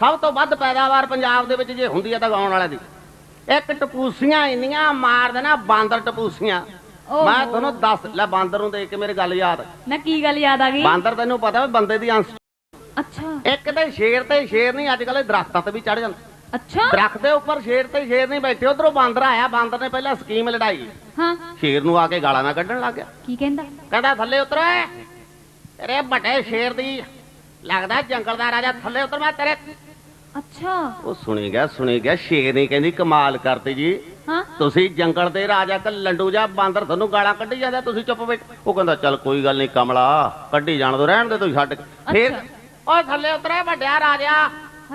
ਸਭ ਤੋਂ ਵੱਧ ਪੈਦਾਵਾਰ ਪੰਜਾਬ ਦੇ ਵਿੱਚ ਜੇ ਹੁੰਦੀ ਹੈ ਤਾਂ ਗਾਉਣ ਵਾਲਿਆਂ ਦੀ। ਇੱਕ ਟਪੂਸੀਆਂ ਇੰਨੀਆਂ ਮਾਰ ਦੇਣਾ ਬਾਂਦਰ ਟਪੂਸੀਆਂ। ਮੈਂ ਤੁਹਾਨੂੰ ਦੱਸ ਲੈ ਬਾਂਦਰ ਨੂੰ ਦੇਖ ਕੇ ਮੇਰੀ ਗੱਲ ਯਾਦ। ਨਾ ਕੀ ਗੱਲ ਯਾਦ ਆ ਗਈ? ਬਾਂਦਰ ਤੈਨੂੰ ਪਤਾ ਵੀ ਬੰਦੇ ਦੀ ਅੰਸ਼। ਅੱਛਾ। ਇੱਕ ਤੇ ਸ਼ੇਰ ਤੇ ਸ਼ੇਰ ਨਹੀਂ ਅੱਜ ਕੱਲ੍ਹ ਦਰਖਤਾਂ ਤੇ ਵੀ ਚੜ ਜਾਂਦੇ। ਅੱਛਾ। ਦਰਖਤ ਦੇ ਉੱਪਰ ਸ਼ੇਰ ਤੇ ਸ਼ੇਰ ਨਹੀਂ ਬੈਠੇ ਉਧਰੋਂ ਬਾਂਦਰ ਆਇਆ ਬਾਂਦਰ ਨੇ ਪਹਿਲਾਂ ਸਕੀਮ ਲੜਾਈ। ਹਾਂ। ਸ਼ੇਰ ਨੂੰ ਆ ਕੇ ਗਾਲਾਂ ਨਾ ਕੱਢਣ ਲੱਗ ਗਿਆ। ਕੀ ਕਹਿੰਦਾ? ਕਹਿੰਦਾ ਥੱਲੇ ਉਤਰ ਓਏ। ਤੇਰੇ ਵੱਡੇ ਸ਼ੇਰ ਦੀ ਲੱਗਦਾ ਜੰਗਲ ਦਾ ਰਾਜਾ ਥੱਲੇ ਉਤਰ ਮੈਂ ਤੇਰੇ ਅੱਛਾ। ਉਹ ਸੁਣੀ ਗਿਆ ਸੁਣੀ ਗਿਆ ਸ਼ੇਰ ਨੇ ਕਹਿੰਦੀ ਕਮਾਲ ਕਰਤੀ ਜੀ। ਹਾਂ। ਤੁਸੀਂ ਜੰਗਲ ਦੇ ਰਾਜਾ ਕ ਲੰਡੂ ਜਾਂ ਬਾਂਦਰ ਤੁਹਾਨੂੰ ਗਾਲਾਂ ਕੱਢੀ ਜਾਂਦਾ ਤੁਸੀਂ ਚੁੱਪ ਬੈਠ ਉਹ ਕਹਿੰਦਾ ਚੱਲ ਕੋਈ ਗੱਲ ਨਹੀਂ ਕਮਲਾ ਕੱਢੀ ਜਾਣ ਦੋ ਰਹਿਣ ਦੇ ਤੁਸੀਂ ਛੱਡ। ਫੇਰ। ਓਏ ਥੱਲੇ ਉਤਰੇ ਵੱਡਿਆ ਰਾਜਾ।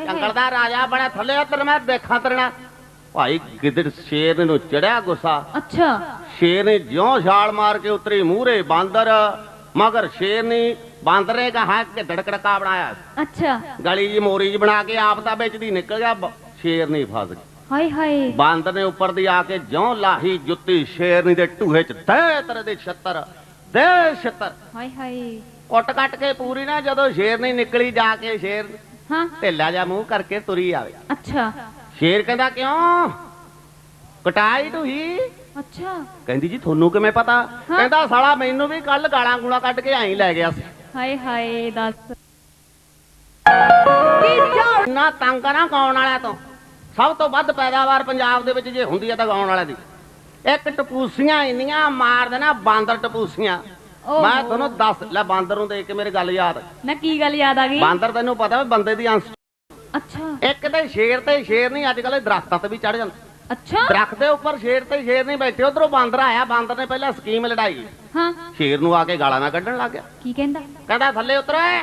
ਜੰਗਲ। ਦਾ ਰਾਜਾ ਬੜਾ ਥੱਲੇ ਉਤਰ ਮੈਂ ਦੇਖਾਂ ਤਰਣਾ ਭਾਈ ਗਿੱਦੜ ਸ਼ੇਰ ਨੂੰ ਚੜਿਆ ਗੁੱਸਾ। ਅੱਛਾ। ਸ਼ੇਰ ਨੇ ਜਿਉਂ ਛਾਲ ਮਾਰ ਕੇ ਉਤਰੀ ਮੂਹਰੇ ਬਾਂਦਰ ਮਗਰ ਸ਼ੇਰ ਨੇ ਬਾਂਦਰ ਨੇ ਕਹਾ ਕਿ ਧੜਕੜਕਾ ਬਣਾਇਆ? ਅੱਛਾ। ਗਲੀ ਜੀ ਮੋਰੀ ਜੀ ਬਣਾ ਕੇ ਆਪ ਤਾਂ ਵਿੱਚ ਦੀ ਨਿਕਲ ਗਿਆ ਸ਼ੇਰ ਨਹੀਂ ਫਸ ਗਿਆ ਹਾਏ ਹਾਏ। ਬਾਂਦਰ ਨੇ ਉੱਪਰ ਦੀ ਆ ਕੇ ਜਿਉਂ ਲਾਹੀ ਜੁੱਤੀ ਸ਼ੇਰਨੀ ਦੇ ਢੂਹੇ ਚ ਦੇ ਤਰ ਦੇ ਛੱਤਰ ਦੇ ਛੱਤਰ। ਹਾਏ ਹਾਏ। ਕੁੱਟ ਕੱਟ ਕੇ ਪੂਰੀ ਨਾ ਜਦੋਂ ਸ਼ੇਰਨੀ ਨਿਕਲੀ ਜਾ ਕੇ ਸ਼ੇਰ ਹਾਂ। ਢਿੱਲਾ ਜਾ ਮੂੰਹ ਕਰਕੇ ਤੁਰੀ ਆਵੇ। ਅੱਛਾ। ਸ਼ੇਰ ਕਹਿੰਦਾ ਕਿਉਂ? ਕਟਾਈ ਢੂਹੀ? ਅੱਛਾ। ਕਹਿੰਦੀ ਜੀ ਤੁਹਾਨੂੰ ਕਿਵੇਂ ਪਤਾ? ਕਹਿੰਦਾ ਸਾਲਾ ਮੈਨੂੰ ਵੀ ਕੱਲ ਗਾਲਾਂ ਗੂਲਾਂ ਕੱਢ ਕੇ ਆਈ ਲੈ ਗਿਆ ਸੀ। ਹਾਏ ਹਾਏ ਦੱਸ। ਇੰਨਾ ਤੰਗ ਨਾ ਗਾਉਣ ਵਾਲਿਆਂ ਤੋਂ। ਸਭ ਤੋਂ ਵੱਧ ਪੈਦਾਵਾਰ ਪੰਜਾਬ ਦੇ ਵਿੱਚ ਜੇ ਹੁੰਦੀ ਹੈ ਤਾਂ ਗਾਉਣ ਵਾਲਿਆਂ ਦੀ। ਇੱਕ ਟਪੂਸੀਆਂ ਇੰਨੀਆਂ ਮਾਰ ਦੇਣਾ ਬਾਂਦਰ ਟਪੂਸੀਆਂ। ਮੈਂ ਤੁਹਾਨੂੰ ਦੱਸ ਲੈ ਬਾਂਦਰ ਨੂੰ ਦੇਖ ਕੇ ਮੇਰੀ ਗੱਲ ਯਾਦ। ਨਾ ਕੀ ਗੱਲ ਯਾਦ ਆ ਗਈ? ਬਾਂਦਰ ਤੈਨੂੰ ਪਤਾ ਬੰਦੇ ਦੀ ਅੰਸ਼। ਅੱਛਾ। ਇੱਕ ਤੇ ਸ਼ੇਰ ਤੇ ਸ਼ੇਰ ਨਹੀਂ ਅੱਜ ਕੱਲ੍ਹ ਦਰਖਤਾਂ ਤੇ ਵੀ ਚੜ ਜਾਂਦੇ। ਅੱਛਾ। ਦਰਖਤ ਦੇ ਉੱਪਰ ਸ਼ੇਰ ਤੇ ਸ਼ੇਰ ਨਹੀਂ ਬੈਠੇ ਉਧਰੋਂ ਬਾਂਦਰ ਆਇਆ ਬਾਂਦਰ ਨੇ ਪਹਿਲਾਂ ਸਕੀਮ ਲੜਾਈ। ਹਾਂ। ਸ਼ੇਰ ਨੂੰ ਆ ਕੇ ਗਾਲਾਂ ਨਾ ਕੱਢਣ ਲੱਗ ਗਿਆ। ਕੀ ਕਹਿੰਦਾ? ਕਹਿੰਦਾ ਥੱਲੇ ਉਤਰ ਓਏ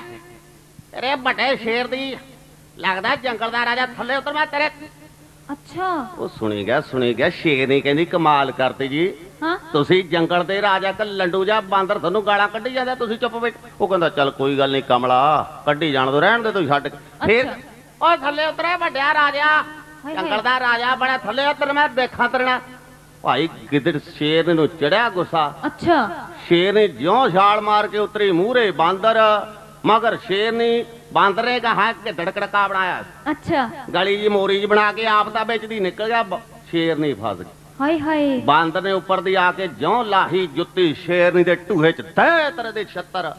ਤੇਰੇ ਵੱਡੇ ਸ਼ੇਰ ਦੀ ਲੱਗਦਾ ਜੰਗਲ ਦਾ ਰਾਜਾ ਥੱਲੇ ਉਤਰ ਮੈਂ ਤੇਰੇ ਅੱਛਾ। ਉਹ ਸੁਣੀ ਗਿਆ ਸੁਣੀ ਗਿਆ ਸ਼ੇਰ ਨੇ ਕਹਿੰਦੀ ਕਮਾਲ ਕਰਤੀ ਜੀ। ਹਾਂ। ਤੁਸੀਂ ਜੰਗਲ ਦੇ ਰਾਜਾ ਕ ਲੰਡੂ ਜਾਂ ਬਾਂਦਰ ਤੁਹਾਨੂੰ ਗਾਲਾਂ ਕੱਢੀ ਜਾਂਦਾ ਤੁਸੀਂ ਚੁੱਪ ਬੈਠ ਉਹ ਕਹਿੰਦਾ ਚੱਲ ਕੋਈ ਗੱਲ ਨਹੀਂ ਕਮਲਾ ਕੱਢੀ ਜਾਣ ਦੋ ਰਹਿਣ ਦੇ ਤੁਸੀਂ ਛੱਡ ਕੇ। ਫੇਰ ਓਏ ਥੱਲੇ ਉਤਰੇ ਵੱਡਿਆ ਰਾਜਾ ਜੰਗਲ ਦਾ ਰਾਜਾ ਬੜਾ ਥੱਲੇ ਉਤਰ ਮੈਂ ਦੇਖਾਂ ਤਰਣਾ ਭਾਈ ਗਿੱਦੜ ਸ਼ੇਰ ਨੂੰ ਚੜਿਆ ਗੁੱਸਾ। ਅੱਛਾ। ਸ਼ੇਰ ਨੇ ਜਿਉਂ ਛਾਲ ਮਾਰ ਕੇ ਉਤਰੀ ਮੂਹਰੇ ਬਾਂਦਰ ਮਗਰ ਸ਼ੇਰ ਨੇ ਬਾਂਦਰ ਨੇ ਕਹਾ ਕਿ ਧੜਕੜਕਾ ਬਣਾਇਆ। ਅੱਛਾ। ਗਲੀ ਜੀ ਮੋਰੀ ਜੀ ਬਣਾ ਕੇ ਆਪ ਤਾਂ ਵਿੱਚ ਦੀ ਨਿਕਲ ਗਿਆ ਸ਼ੇਰ ਨਹੀਂ ਫਸ ਗਿਆ ਹਾਏ ਹਾਏ। ਬਾਂਦਰ ਨੇ ਉੱਪਰ ਦੀ ਆ ਕੇ ਜਿਉਂ ਲਾਹੀ ਜੁੱਤੀ ਸ਼ੇਰਨੀ ਦੇ ਢੂਹੇ ਚ ਦੇ ਤਰ ਦੇ ਛੱਤਰ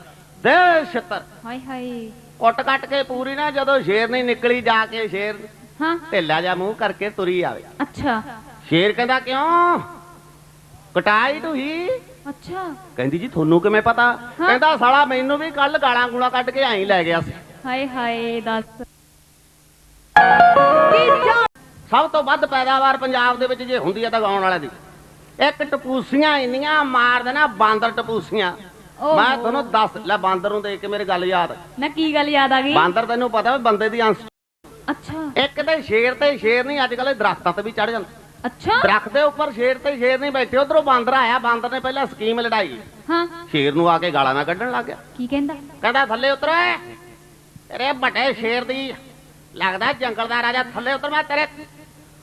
ਦੇ ਛੱਤਰ। ਹਾਏ ਹਾਏ। ਕੁੱਟ ਕੱਟ ਕੇ ਪੂਰੀ ਨਾ ਜਦੋਂ ਸ਼ੇਰਨੀ ਨਿਕਲੀ ਜਾ ਕੇ ਸ਼ੇਰ ਹਾਂ। ਢਿੱਲਾ ਜਾ ਮੂੰਹ ਕਰਕੇ ਤੁਰੀ ਆਵੇ। ਅੱਛਾ। ਸ਼ੇਰ ਕਹਿੰਦਾ ਕਿਉਂ? ਕਟਾਈ ਢੂਹੀ ਅੱਛਾ। ਕਹਿੰਦੀ ਜੀ ਤੁਹਾਨੂੰ ਕਿਵੇਂ ਪਤਾ? ਕਹਿੰਦਾ ਸਾਲਾ ਮੈਨੂੰ ਵੀ ਕੱਲ ਗਾਲਾਂ ਗੂਲਾਂ ਕੱਢ ਕੇ ਆਈ ਲੈ ਗਿਆ ਸੀ। ਹਾਏ ਹਾਏ ਦੱਸ। ਸਭ ਤੋਂ ਵੱਧ ਪੈਦਾਵਾਰ ਪੰਜਾਬ ਦੇ ਵਿੱਚ ਜੇ ਹੁੰਦੀ ਹੈ ਤਾਂ ਗਾਉਣ ਵਾਲਿਆਂ ਦੀ। ਇੱਕ ਟਪੂਸੀਆਂ ਇੰਨੀਆਂ ਮਾਰ ਦੇਣਾ ਬਾਂਦਰ ਟਪੂਸੀਆਂ। ਮੈਂ ਤੁਹਾਨੂੰ ਦੱਸ ਲੈ ਬਾਂਦਰ ਨੂੰ ਦੇਖ ਕੇ ਮੇਰੀ ਗੱਲ ਯਾਦ। ਨਾ ਕੀ ਗੱਲ ਯਾਦ ਆ ਗਈ? ਬਾਂਦਰ ਤੈਨੂੰ ਪਤਾ ਬੰਦੇ ਦੀ ਅੰਸ਼ ਅੱਛਾ। ਇੱਕ ਤੇ ਸ਼ੇਰ ਤੇ ਸ਼ੇਰ ਨਹੀਂ ਅੱਜ ਕੱਲ੍ਹ ਦਰਖਤਾਂ ਤੇ ਵੀ ਚੜ ਜਾਂਦੇ। ਅੱਛਾ। ਦਰਖਤ ਦੇ ਉੱਪਰ ਸ਼ੇਰ ਤੇ ਸ਼ੇਰ ਨਹੀਂ ਬੈਠੇ ਉਧਰੋਂ ਬਾਂਦਰ ਆਇਆ ਬਾਂਦਰ ਨੇ ਪਹਿਲਾਂ ਸਕੀਮ ਲੜਾਈ। ਹਾਂ। ਸ਼ੇਰ ਨੂੰ ਆ ਕੇ ਗਾਲਾਂ ਨਾ ਕੱਢਣ ਲੱਗ ਗਿਆ। ਕੀ ਕਹਿੰਦਾ? ਕਹਿੰਦਾ ਥੱਲੇ ਉਤਰ ਓਏ ਤੇਰੇ ਵੱਡੇ ਸ਼ੇਰ ਦੀ ਲੱਗਦਾ ਜੰਗਲ ਦਾ ਰਾਜਾ ਥੱਲੇ ਉਤਰ ਮੈਂ ਤੇਰੇ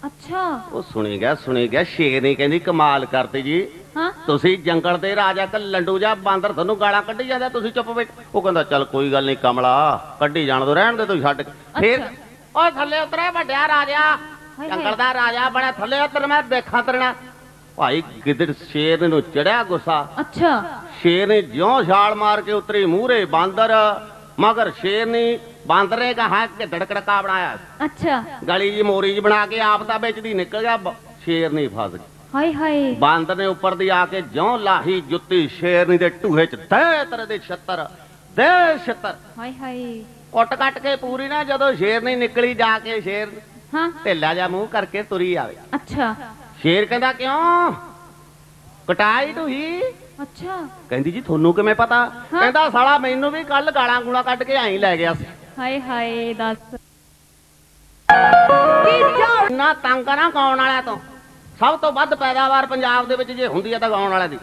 ਅੱਛਾ। ਉਹ ਸੁਣੀ ਗਿਆ ਸੁਣੀ ਗਿਆ ਸ਼ੇਰ ਨੇ ਕਹਿੰਦੀ ਕਮਾਲ ਕਰਤੀ ਜੀ। ਹਾਂ। ਤੁਸੀਂ ਜੰਗਲ ਦੇ ਰਾਜਾ ਕ ਲੰਡੂ ਜਾਂ ਬਾਂਦਰ ਤੁਹਾਨੂੰ ਗਾਲਾਂ ਕੱਢੀ ਜਾਂਦਾ ਤੁਸੀਂ ਚੁੱਪ ਬੈਠ। ਉਹ ਕਹਿੰਦਾ ਚੱਲ ਕੋਈ ਗੱਲ ਨਹੀਂ ਕਮਲਾ ਕੱਢੀ ਜਾਣ ਦੋ ਰਹਿਣ ਦੇ ਤੁਸੀਂ ਛੱਡ ਕੇ। ਫੇਰ ਅੱਛਾ। ਓਏ ਥੱਲੇ ਉਤਰੇ ਵੱਡਿਆ ਰਾਜਾ। ਜੰਗਲ। ਦਾ ਰਾਜਾ ਬੜਾ ਥੱਲੇ ਉਤਰ ਮੈਂ ਦੇਖਾਂ ਤਰਣਾ ਭਾਈ ਗਿੱਦੜ ਸ਼ੇਰ ਨੂੰ ਚੜਿਆ ਗੁੱਸਾ। ਅੱਛਾ। ਸ਼ੇਰ ਨੇ ਜਿਉਂ ਛਾਲ ਮਾਰ ਕੇ ਉਤਰੀ ਮੂਹਰੇ ਬਾਂਦਰ ਮਗਰ ਸ਼ੇਰ ਨੇ ਬਾਂਦਰ ਕਹਾ ਕਿ ਧੜਕੜਕਾ ਬਣਾਇਆ। ਅੱਛਾ। ਗਲੀ ਜੀ ਮੋਰੀ ਜੀ ਬਣਾ ਕੇ ਆਪ ਤਾਂ ਵਿੱਚ ਦੀ ਨਿਕਲ ਗਿਆ ਸ਼ੇਰ ਨਹੀਂ ਫਸ ਗਿਆ ਹਾਏ ਹਾਏ। ਬਾਂਦਰ ਨੇ ਉੱਪਰ ਦੀ ਆ ਕੇ ਜਿਉਂ ਲਾਹੀ ਜੁੱਤੀ ਸ਼ੇਰਨੀ ਦੇ ਢੂਹੇ ਚ ਦੇ ਤਰ ਦੇ ਛੱਤਰ ਦੇ ਛੱਤਰ। ਹਾਏ ਹਾਏ। ਕੁੱਟ ਕੱਟ ਕੇ ਪੂਰੀ ਨਾ ਜਦੋਂ ਸ਼ੇਰਨੀ ਨਿਕਲੀ ਜਾ ਕੇ ਸ਼ੇਰ ਹਾਂ। ਢਿੱਲਾ ਜਾ ਮੂੰਹ ਕਰਕੇ ਤੁਰੀ ਆਵੇ। ਅੱਛਾ। ਸ਼ੇਰ ਕਹਿੰਦਾ ਕਿਉਂ? ਕਟਾਈ ਢੂਹੀ ਅੱਛਾ। ਕਹਿੰਦੀ ਜੀ ਤੁਹਾਨੂੰ ਕਿਵੇਂ ਪਤਾ? ਕਹਿੰਦਾ ਸਾਲਾ ਮੈਨੂੰ ਵੀ ਕੱਲ ਗਾਲਾਂ ਗੂਲਾਂ ਕੱਢ ਕੇ ਆਈ ਲੈ ਗਿਆ ਸੀ। ਹਾਏ ਹਾਏ ਦੱਸ। ਇੰਨਾ ਤੰਗ ਨਾ ਗਾਉਣ ਵਾਲਿਆਂ ਤੋਂ। ਸਭ ਤੋਂ ਵੱਧ ਪੈਦਾਵਾਰ ਪੰਜਾਬ ਦੇ ਵਿੱਚ ਜੇ ਹੁੰਦੀ ਹੈ ਤਾਂ ਗਾਉਣ ਵਾਲਿਆਂ ਦੀ।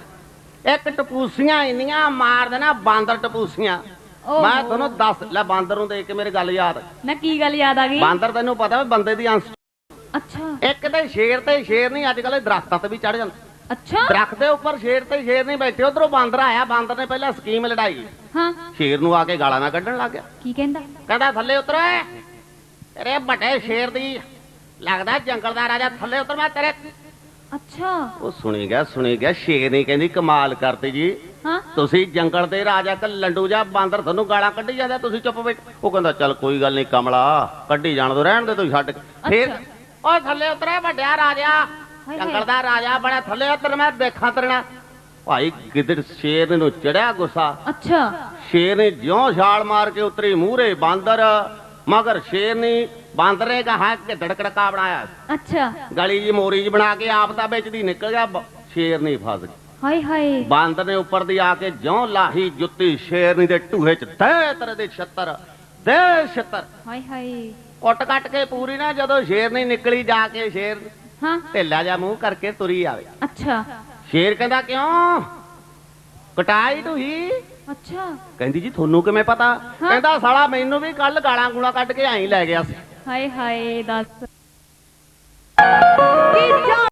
ਇੱਕ ਟਪੂਸੀਆਂ ਇੰਨੀਆਂ ਮਾਰ ਦੇਣਾ ਬਾਂਦਰ ਟਪੂਸੀਆਂ। ਮੈਂ ਤੁਹਾਨੂੰ ਦੱਸ ਲੈ ਬਾਂਦਰ ਨੂੰ ਦੇਖ ਕੇ ਮੇਰੀ ਗੱਲ ਯਾਦ। ਨਾ ਕੀ ਗੱਲ ਯਾਦ ਆ ਗਈ? ਬਾਂਦਰ ਤੈਨੂੰ ਪਤਾ ਵੀ ਬੰਦੇ ਦੀ ਅੰਸ਼। ਅੱਛਾ। ਇੱਕ ਤੇ ਸ਼ੇਰ ਤੇ ਸ਼ੇਰ ਨਹੀਂ ਅੱਜ ਕੱਲ੍ਹ ਦਰਖਤਾਂ ਤੇ ਵੀ ਚੜ ਜਾਂਦੇ। ਅੱਛਾ। ਦਰਖਤ ਦੇ ਉੱਪਰ ਸ਼ੇਰ ਤੇ ਸ਼ੇਰ ਨਹੀਂ ਬੈਠੇ ਉਧਰੋਂ ਬਾਂਦਰ ਆਇਆ ਬਾਂਦਰ ਨੇ ਪਹਿਲਾਂ ਸਕੀਮ ਲੜਾਈ। ਹਾਂ। ਸ਼ੇਰ ਨੂੰ ਆ ਕੇ ਗਾਲਾਂ ਨਾ ਕੱਢਣ ਲੱਗ ਗਿਆ। ਕੀ ਕਹਿੰਦਾ? ਕਹਿੰਦਾ ਥੱਲੇ ਉਤਰ ਓਏ। ਤੇਰੇ ਵੱਡੇ ਸ਼ੇਰ ਦੀ ਲੱਗਦਾ ਜੰਗਲ ਦਾ ਰਾਜਾ ਥੱਲੇ ਉਤਰ ਮੈਂ ਤੇਰੇ ਅੱਛਾ। ਉਹ ਸੁਣੀ ਗਿਆ ਸੁਣੀ ਗਿਆ ਸ਼ੇਰ ਨਹੀਂ ਕਹਿੰਦੀ ਕਮਾਲ ਕਰਤੀ ਜੀ। ਹਾਂ? ਤੁਸੀਂ ਜੰਗਲ ਦੇ ਰਾਜਾ ਕ ਲੰਡੂ ਜਾਂ ਬਾਂਦਰ ਤੁਹਾਨੂੰ ਗਾਲਾਂ ਕੱਢੀ ਜਾਂਦਾ ਤੁਸੀਂ ਚੁੱਪ ਬੈਠ ਉਹ ਕਹਿੰਦਾ ਚੱਲ ਕੋਈ ਗੱਲ ਨਹੀਂ ਕਮਲਾ ਕੱਢੀ ਜਾਣ ਦੋ ਰਹਿਣ ਦੇ ਤੁਸੀਂ ਛੱਡ। ਫੇਰ। ਉਹ ਥੱਲੇ ਉਤਰਿਆ ਵੱਡਿਆ ਰਾਜਾ। ਜੰਗਲ। ਦਾ ਰਾਜਾ ਬੜਾ ਥੱਲੇ ਉਤਰ ਮੈਂ ਦੇਖਾਂ ਤਰਣਾ ਭਾਈ ਗਿੱਦੜ ਸ਼ੇਰ ਨੂੰ ਚੜਿਆ ਗੁੱਸਾ। ਅੱਛਾ। ਸ਼ੇਰ ਨੇ ਜਿਉਂ ਛਾਲ ਮਾਰ ਕੇ ਉਤਰੀ ਮੂਹਰੇ ਬਾਂਦਰ ਮਗਰ ਸ਼ੇਰ ਨੇ ਬਾਂਦਰ ਕਹਾ ਕਿ ਧੜਕੜਕਾ ਬਣਾਇਆ। ਅੱਛਾ। ਗਲੀ ਜੀ ਮੋਰੀ ਜੀ ਬਣਾ ਕੇ ਆਪ ਦਾ ਵਿੱਚ ਦੀ ਨਿਕਲ ਗਿਆ ਸ਼ੇਰ ਨਹੀਂ ਫਸ ਗਿਆ ਹਾਏ ਹਾਏ। ਬਾਂਦਰ ਨੇ ਉੱਪਰ ਦੀ ਆ ਕੇ ਜਿਉਂ ਲਾਹੀ ਜੁੱਤੀ ਸ਼ੇਰਨੀ ਦੇ ਢੂਹੇ ਚ। ਦੇ ਤਰ ਦੇ ਛੱਤਰ ਦੇ ਛੱਤਰ। ਹਾਏ ਹਾਏ। ਕੁੱਟ ਕੱਟ ਕੇ ਪੂਰੀ ਨਾ ਜਦੋਂ ਸ਼ੇਰਨੀ ਨਿਕਲੀ ਜਾ ਕੇ ਸ਼ੇਰ। ਹਾਂ। ਢਿੱਲਾ ਜਾ ਮੂੰਹ ਕਰਕੇ ਤੁਰੀ ਆਵੇ। ਅੱਛਾ। ਸ਼ੇਰ ਕਹਿੰਦਾ ਕਿਉਂ? ਕਟਾਈ ਢੂਹੀ? ਅੱਛਾ। ਕਹਿੰਦੀ ਜੀ ਤੁਹਾਨੂੰ ਕਿਵੇਂ ਪਤਾ? ਕਹਿੰਦਾ ਸਾਲਾ ਮੈਨੂੰ ਵੀ ਕੱਲ ਗਾਲਾਂ ਗੂਲਾਂ ਕੱਢ ਕੇ ਆਈ ਲੈ ਗਿਆ ਸੀ। ਹਾਏ ਹਾਏ ਦੱਸ।